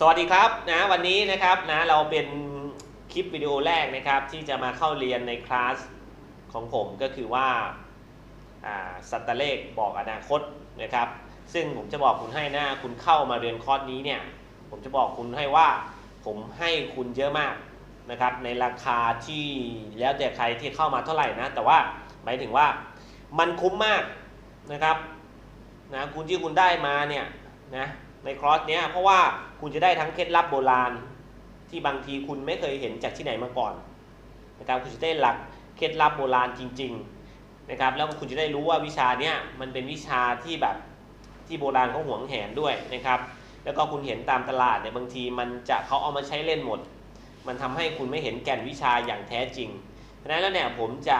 สวัสดีครับนะวันนี้นะครับนะเราเป็นคลิปวิดีโอแรกนะครับ ที่จะมาเข้าเรียนในคลาสของผมก็คือว่าอ่าสัตว์เลขบอกอนาคตนะครับ ซึ่งผมจะบอกคุณให้นะคุณเข้ามาเรียนคอร์สนี้เนี่ยผมจะบอกคุณให้ว่าผมให้คุณเยอะมากนะครับ ในราคาที่แล้วแต่ใครที่เข้ามาเท่าไหร่นะ แต่ว่าหมายถึงว่ามันคุ้มมากนะครับนะคุณที่คุณได้มาเนี่ยนะ ในคอร์สเนี้ยเพราะว่าคุณจะได้ทั้งเคล็ดลับโบราณ ที่บางทีคุณไม่เคยเห็นจากที่ไหนมาก่อนนะครับคุณจะได้หลักเคล็ดลับโบราณจริง ๆนะครับ แล้วคุณจะได้รู้ว่าวิชาเนี้ยมันเป็นวิชาที่แบบที่โบราณเขาหวงแหนด้วยนะครับ แล้วก็คุณเห็นตามตลาดเนี่ยบางทีมันจะเขาเอามาใช้เล่นหมด มันทำให้คุณไม่เห็นแก่นวิชาอย่างแท้จริง เพราะนั้นแล้วเนี่ยผมจะ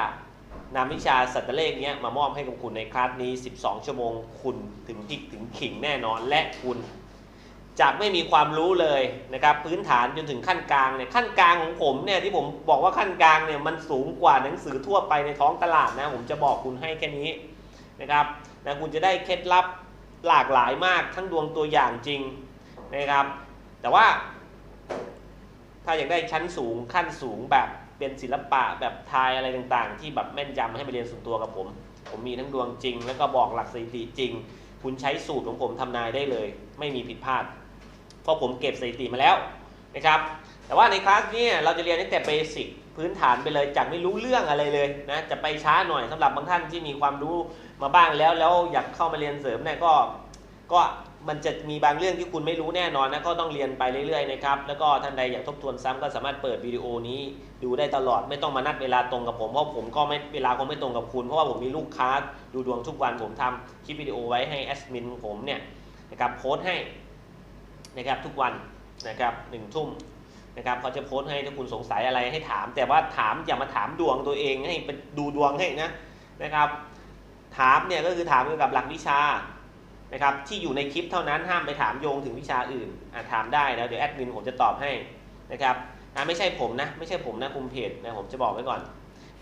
นำวิชาสัตว์เลขเนี้ยมามอบให้กับคุณในคลาสนี้ 12 ชั่วโมง คุณถึงพิกถึงขิงแน่นอนและคุณจากไม่มีความรู้เลยนะครับพื้นฐานจนถึงขั้นกลางเนี่ยขั้นกลางของผมเนี่ยที่ผมบอกว่าขั้นกลางเนี่ยมันสูงกว่าหนังสือทั่วไปในท้องตลาดนะผมจะบอกคุณให้แค่นี้นะครับนะคุณจะได้เคล็ดลับหลากหลายมากทั้งดวงตัวอย่างจริงนะครับ แต่ว่าถ้าอยากได้ชั้นสูงขั้นสูงแบบ เป็นศิลปะแบบทายอะไรต่างๆ ที่แบบแม่นยำให้ไปเรียนส่วนตัวกับผม ผมมีทั้งดวงจริง แล้วก็บอกหลักสถิติจริง คุณใช้สูตรของผมทำนายได้เลย ไม่มีผิดพลาด เพราะผมเก็บสถิติมาแล้วนะครับ แต่ว่าในคลาสนี้เราจะเรียนตั้งแต่เบสิกพื้นฐานไปเลยจากไม่รู้เรื่องอะไรเลยนะจะไปช้าหน่อยสำหรับบางท่านที่มีความรู้มาบ้างแล้วแล้วอยากเข้ามาเรียนเสริมเนี่ยก็ ก็มันจะมีบางเรื่องที่คุณไม่รู้แน่นอนนะก็ต้องเรียนไปเรื่อยๆนะครับแล้วก็ท่านใดอยากทบทวนซ้ำก็สามารถเปิดวิดีโอนี้ดูได้ตลอดไม่ต้องมานัดเวลาตรงกับผมเพราะผมก็ไม่เวลาคงไม่ตรงกับคุณ เพราะว่าผมมีลูกค้าดูดวงทุกวันผมทำคลิปวิดีโอไว้ให้แอดมินผมเนี่ยนะครับโพสต์ให้นะครับทุกวันนะครับหนึ่งทุ่มนะครับเขาจะโพสต์ให้ถ้าคุณสงสัยอะไรให้ถาม แต่ว่าถามอย่ามาถามดวงตัวเองให้เป็นดูดวงให้นะนะครับ ถามเนี่ยก็คือถามเกี่ยวกับหลักวิชา นะครับที่อยู่ในคลิปเท่านั้นห้ามไปถามโยงถึงวิชาอื่นอะถามได้นะเดี๋ยวแอดมินผมจะตอบให้นะครับอะไม่ใช่ผมนะไม่ใช่ผมนะคุมเพจนะผมจะบอกไว้ก่อน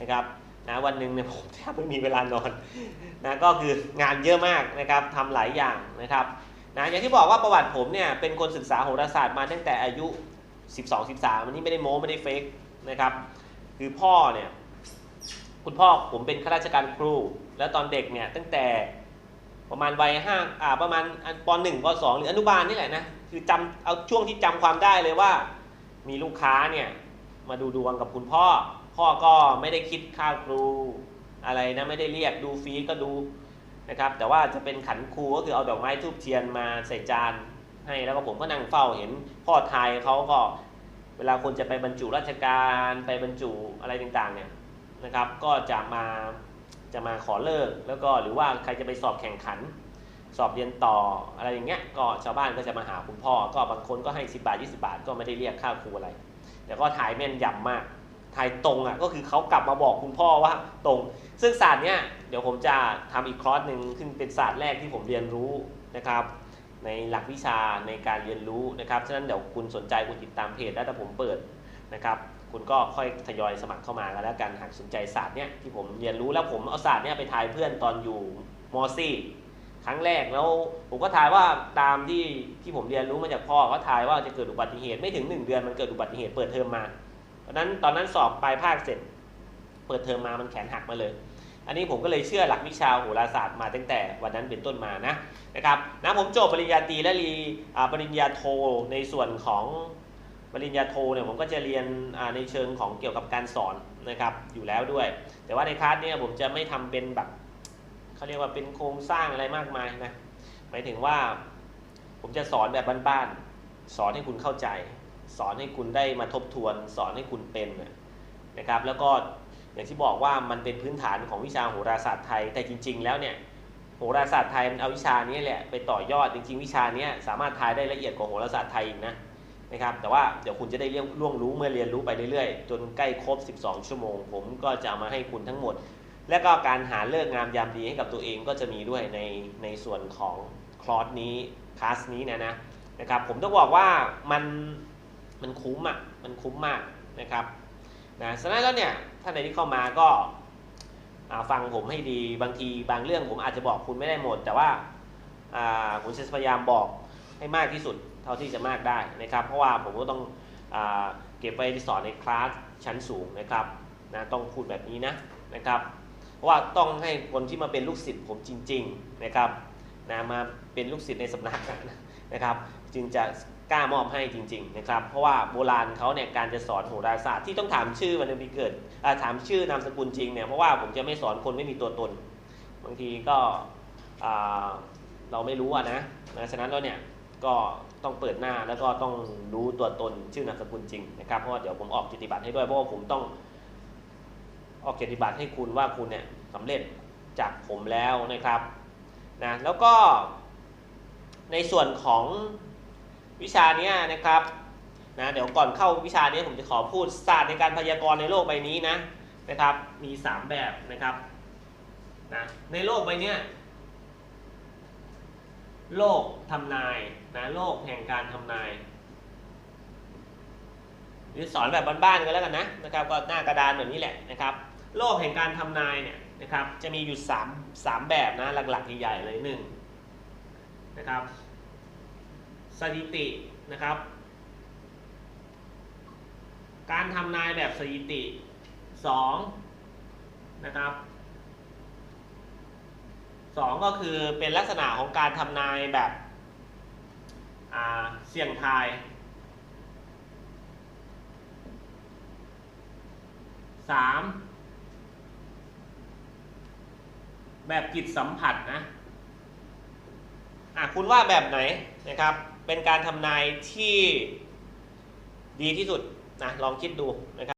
นะครับนะวันหนึ่งเนี่ยผมแทบไม่มีเวลานอนนะก็คืองานเยอะมากนะครับทำหลายอย่างนะครับนะอย่างที่บอกว่าประวัติผมเนี่ยเป็นคนศึกษาโหราศาสตร์มาตั้งแต่อายุ 12 13 อันนี้ไม่ได้โม้ไม่ได้เฟกนะครับคือพ่อเนี่ยคุณพ่อผมเป็นข้าราชการครู แล้วตอนเด็กเนี่ยตั้งแต่ ประมาณวัยห้าอ่าประมาณปหนึ่งปสองหรืออนุบาลนี่แหละนะคือจำเอาช่วงที่จำความได้เลยว่า มีลูกค้าเนี่ยมาดูดวงกับคุณพ่อ พ่อก็ไม่ได้คิดค่าครูอะไรนะไม่ได้เรียกดูฟรีก็ดูนะครับ แต่ว่าจะเป็นขันครูก็คือเอาดอกไม้ทูบเทียนมาใส่จานให้แล้วก็ผมก็นั่งเฝ้าเห็นพ่อทายเขาก็เวลาคนจะไปบรรจุราชการไปบรรจุอะไรต่างๆเนี่ยนะครับ ก็จะมา จะมาขอเลิก แล้วก็หรือว่าใครจะไปสอบแข่งขัน สอบเรียนต่ออะไรอย่างเงี้ยก็ชาวบ้านก็จะมาหาคุณพ่อ ก็บางคนก็ให้ 10 บาท 20 บาท ก็ไม่ได้เรียกค่าครูอะไร แต่ก็ถ่ายแม่นยำมากถ่ายตรงอะก็คือเขากลับมาบอกคุณพ่อว่าตรง ซึ่งศาสตร์เนี้ยเดี๋ยวผมจะทำอีกคอร์สหนึ่งซึ่งเป็นศาสตร์แรกที่ผมเรียนรู้นะครับในหลักวิชาในการเรียนรู้นะครับ ฉะนั้นเดี๋ยวคุณสนใจคุณติดตามเพจแล้วถ้าผมเปิดนะครับ คุณก็ค่อยทยอยสมัครเข้ามากันแล้วกันหากสนใจศาสตร์เนี้ยที่ผมเรียนรู้แล้วผมเอาศาสตร์เนี้ยไปทายเพื่อนตอนอยู่ม .4 ครั้งแรกแล้วผมก็ทายว่าตามที่ที่ผมเรียนรู้มาจากพ่อเขาทายว่าจะเกิดอุบัติเหตุไม่ถึง 1 เดือนมันเกิดอุบัติเหตุเปิดเทอมมาตอนนั้นตอนนั้นสอบปลายภาคเสร็จ เปิดเทอมมามันแขนหักมาเลย อันนี้ผมก็เลยเชื่อหลักวิชาโหราศาสตร์มาตั้งแต่วันนั้นเป็นต้นมานะนะครับนะผมจบปริญญาตรีและรีปริญญาโทในส่วนของ ปริญญาโทเนี่ยผมก็จะเรียนในเชิงของเกี่ยวกับการสอนนะครับอยู่แล้วด้วย แต่ว่าในคลาสเนี่ยผมจะไม่ทำเป็นแบบเขาเรียกว่าเป็นโครงสร้างอะไรมากมายนะหมายถึงว่าผมจะสอนแบบบ้านๆสอนให้คุณเข้าใจ สอนให้คุณได้มาทบทวน สอนให้คุณเป็นนะครับ แล้วก็อย่างที่บอกว่ามันเป็นพื้นฐานของวิชาโหราศาสตร์ไทย แต่จริง ๆ แล้วเนี่ยโหราศาสตร์ไทยมันเอาวิชานี้แหละไปต่อยอดจริง ๆ วิชานี้สามารถทายได้ละเอียดกว่าโหราศาสตร์ไทยอีกนะ นะครับแต่ว่าเดี๋ยวคุณจะได้เรียนล่วงรู้เมื่อเรียนรู้ไปเรื่อยๆ จนใกล้ครบ 12 ชั่วโมง ผมก็จะเอามาให้คุณทั้งหมด และก็การหาเลิกงามยามดีให้กับตัวเองก็จะมีด้วยในในส่วนของคลอสนี้คลาสนี้นะนะนะครับผมต้องบอกว่ามันมันคุ้มอะมันคุ้มมากนะครับนะฉะนั้นแล้วเนี่ยท่านใดที่เข้ามาก็ฟังผมให้ดีบางทีบางเรื่องผมอาจจะบอกคุณไม่ได้หมด แต่ว่าผมจะพยายามบอกให้มากที่สุด เท่าที่จะมากได้นะครับ เพราะว่าผมก็ต้องอเก็บไว้สอนในคลาสชั้นสูงนะครับนะต้องพูดแบบนี้นะนะครับ เพราะว่าต้องให้คนที่มาเป็นลูกศิษย์ผมจริง ๆนะครับนะมาเป็นลูกศิษย์ในสำนักนะครับ จึงจะกล้ามอบให้จริง ๆนะครับ เพราะว่าโบราณเขาเนี่ยการจะสอนโหราศาสตร์ที่ต้องถามชื่อวันเดือนปีเกิดถามชื่อนามสกุลจริงเนี่ยเพราะว่าผมจะไม่สอนคนไม่มีตัวตน บางทีก็เราไม่รู้อะนะนะฉะนั้นแล้วเนี่ยก็ ต้องเปิดหน้าแล้วก็ต้องรู้ตัวตนชื่อนามสกุลจริงนะครับเพราะว่าเดี๋ยวผมออกกิตติบัตรให้ด้วยเพราะว่าผมต้องออกกิตติบัตรให้คุณว่าคุณเนี่ยสำเร็จจากผมแล้วนะครับนะแล้วก็ในส่วนของวิชานี้นะครับนะเดี๋ยวก่อนเข้าวิชานี้ผมจะขอพูดศาสตร์ในการพยากรณ์ในโลกใบนี้นะนะครับ มี 3 แบบนะครับนะในโลกใบนี้ โลกทำนายนะโลกแห่งการทำนายหรือสอนแบบบ้านๆกันแล้วกันนะนะครับก็หน้ากระดานแบบนี้แหละนะครับ โลกแห่งการทำนายเนี่ยนะครับจะมีอยู่3 3แบบนะหลักๆใหญ่ๆเลยหนึ่งนะครับสถิตินะครับ การทำนายแบบสถิติสองนะครับ สองก็คือเป็นลักษณะของการทำนายแบบเสี่ยงทายสามแบบจิตสัมผัสนะอะคุณว่าแบบไหนนะครับ เป็นการทำนายที่ดีที่สุดนะลองคิดดูนะครับ